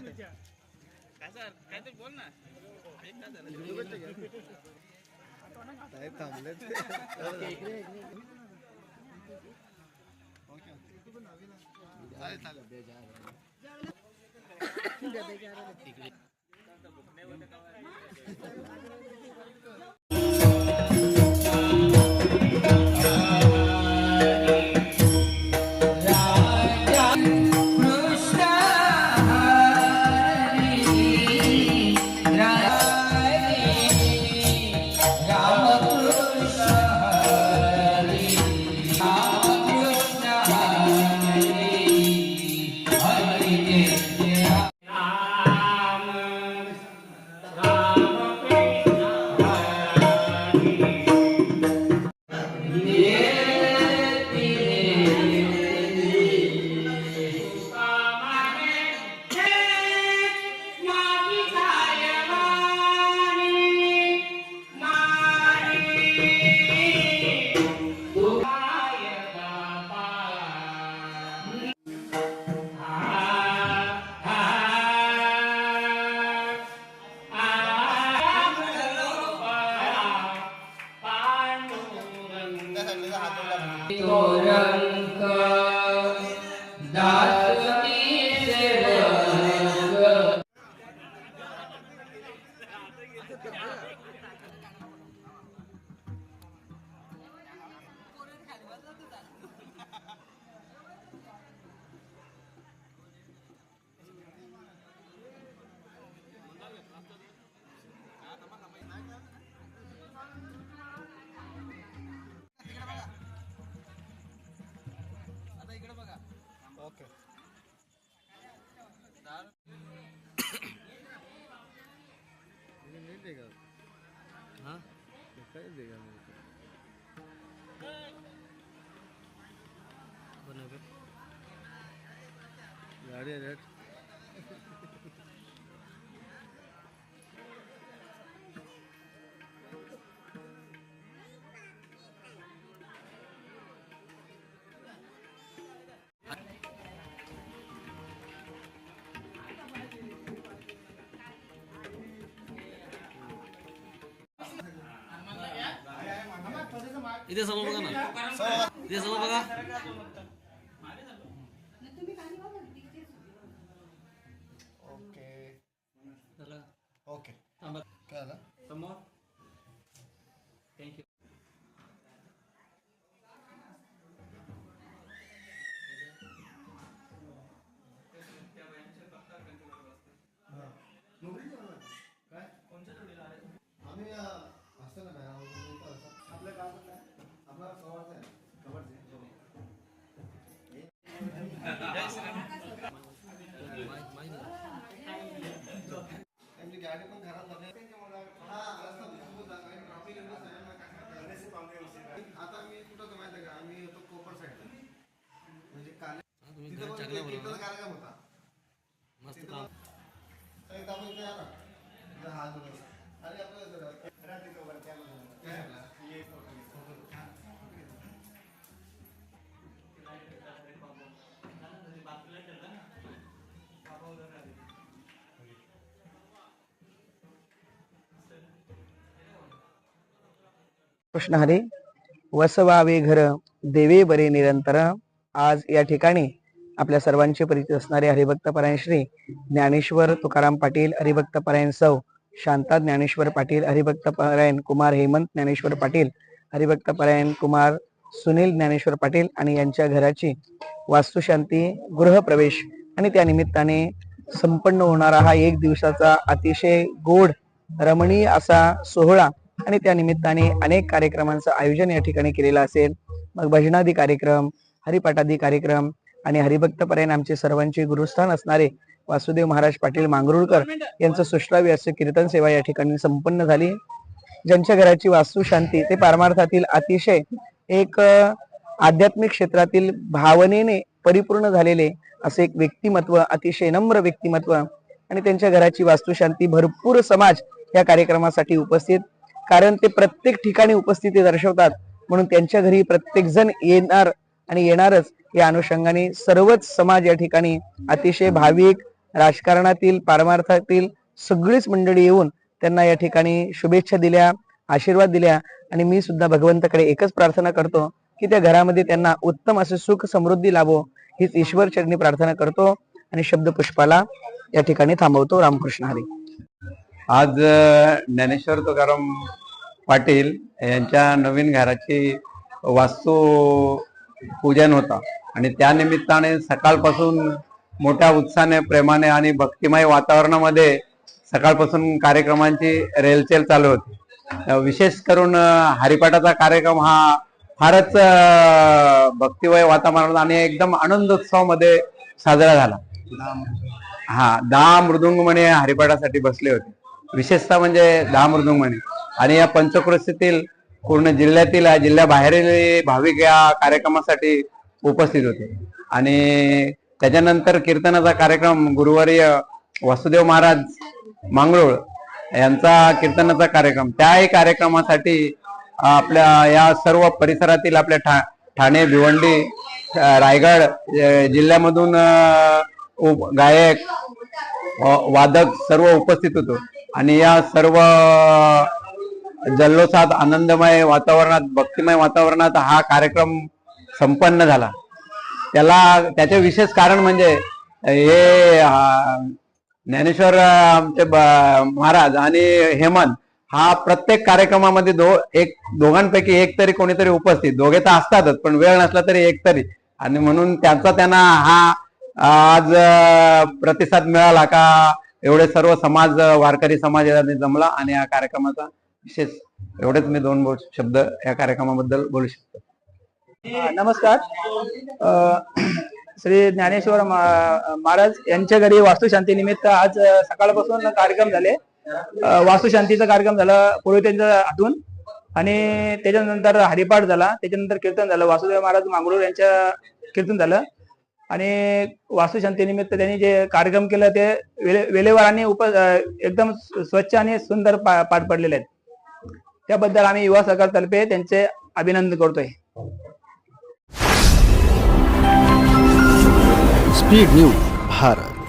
काय सर? काय तरी बोल ना. एक तास झालं. साहेब थांबले नहीं देगा हाँ कैसे देगा मेरे को गाड़ी रेट इथे समोर बघा ना. इथे समोर बघा. ओके चला. ओके सगळ्यांना काय करता? आता मी कुठं होतो माहिती आहे का आम्ही होतो कोपर साईडला म्हणजे काले तुम्ही तिथं घर पण चांगलं तिथं बनवलं कार्यक्रम होता मस्त तिथं काम पण- तर एकदा आपण इथे या कृष्ण हरे वसवावे घर देवे बरे निरंतर. आज या ठिकाणी आपल्या सर्वांचे परिचित असणारे हरिभक्त परायण श्री ज्ञानेश्वर तुकाराम पाटील हरिभक्त परायण सौ शांता ज्ञानेश्वर पाटील हरिभक्त परायण कुमार हेमंत ज्ञानेश्वर पाटील हरिभक्त परायण कुमार सुनील ज्ञानेश्वर पाटील आणि यांच्या घराची वास्तुशांती गृहप्रवेश आणि त्या निमित्ताने संपन्न होणारा हा एक दिवसाचा अतिशय गोड रमणीय असा सोहळा आणि त्या निमित्ताने अनेक कार्यक्रमांचं आयोजन या ठिकाणी केलेलं असेल. मग भजनादी कार्यक्रम हरिपाठादी कार्यक्रम आणि हरिभक्त परायण आमचे सर्वांचे गुरुस्थान असणारे वासुदेव महाराज पाटील मांगरुळकर यांचं सुश्राव्य असं कीर्तन सेवा या ठिकाणी संपन्न झाली. ज्यांच्या घराची वास्तू शांती ते पारमार्थातील अतिशय एक आध्यात्मिक क्षेत्रातील भावनेने परिपूर्ण झालेले असे एक व्यक्तिमत्व अतिशय नम्र व्यक्तिमत्व आणि त्यांच्या घराची वास्तुशांती भरपूर समाज या कार्यक्रमासाठी उपस्थित कारण ते प्रत्येक ठिकाणी उपस्थिती दर्शवतात. म्हणून त्यांच्या घरी प्रत्येक जण येणार आणि येणारच या अनुषंगाने सर्वच समाज या ठिकाणी अतिशय भाविक राजकारणातील पारमार्थातील सगळीच मंडळी येऊन त्यांना या ठिकाणी शुभेच्छा दिल्या आशीर्वाद दिल्या आणि मी सुद्धा भगवंताकडे एकच प्रार्थना करतो की त्या घरामध्ये त्यांना उत्तम असे सुख समृद्धी लाभो हीच ईश्वर चरणी प्रार्थना करतो आणि शब्द पुष्पाला या ठिकाणी थांबवतो. रामकृष्ण हरी. आज ज्ञानेश्वर तुकाराम पाटील यांच्या नवीन घराची वास्तू पूजन होता. आणि त्या निमित्ताने सकाळपासून मोठ्या उत्साहाने प्रेमाने आणि भक्तिमय वातावरणामध्ये सकाळपासून कार्यक्रमांची रेलचेल चालू होती. विशेष करून हरिपाठाचा कार्यक्रम हा फारच भक्तिमय वातावरण आणि एकदम आनंदोत्सवामध्ये साजरा झाला. हा दहा मृदुंगमणी हरिपाठासाठी बसले होते. विशेषतः म्हणजे दहा मृदुंगमणी. आणि या पंचक्रोशीतील पूर्ण जिल्ह्यातील जिल्ह्याबाहेरील भाविक या कार्यक्रमासाठी उपस्थित होते. आणि त्याच्यानंतर कीर्तनाचा कार्यक्रम गुरुवारी वासुदेव महाराज मांगरोळ यांचा कीर्तनाचा कार्यक्रम. त्याही कार्यक्रमासाठी आपल्या या सर्व परिसरातील आपल्या ठा ठाणे भिवंडी रायगड जिल्ह्यामधून गायक वादक सर्व उपस्थित होतो. आणि या सर्व जल्लोषात आनंदमय वातावरणात भक्तिमय वातावरणात हा कार्यक्रम संपन्न झाला. त्याला त्याचे विशेष कारण म्हणजे हे ज्ञानेश्वर आमचे महाराज आणि हेमंत हा प्रत्येक कार्यक्रमामध्ये दो एक दोघांपैकी एक तरी कोणीतरी उपस्थित. दोघे तर असतातच पण वेळ नसला तरी एक तरी. आणि म्हणून त्यांचा त्यांना हा आज प्रतिसाद मिळाला का एवढे सर्व समाज वारकरी समाज जमला आणि या कार्यक्रमाचा विशेष. एवढेच मी दोन शब्द या कार्यक्रमाबद्दल बोलू शकतो. नमस्कार. श्री ज्ञानेश्वर महाराज यांच्या घरी वास्तुशांती निमित्त आज सकाळपासून कार्यक्रम झाले. वास्तुशांतीचा कार्यक्रम झाला पुरोहितांच्या हातून आणि त्याच्यानंतर हरिपाठ झाला त्याच्यानंतर कीर्तन झालं वासुदेव महाराज मांगरूळ यांच्या कीर्तन झालं. आणि वास्तुशांती निमित्त त्यांनी जे कार्यक्रम केलं ते वेले वेळेवर आणि उप एकदम स्वच्छ आणि सुंदर पार पडलेले आहेत. त्याबद्दल आम्ही युवा सरकारतर्फे त्यांचे अभिनंदन करतोय. Speed news Bharat.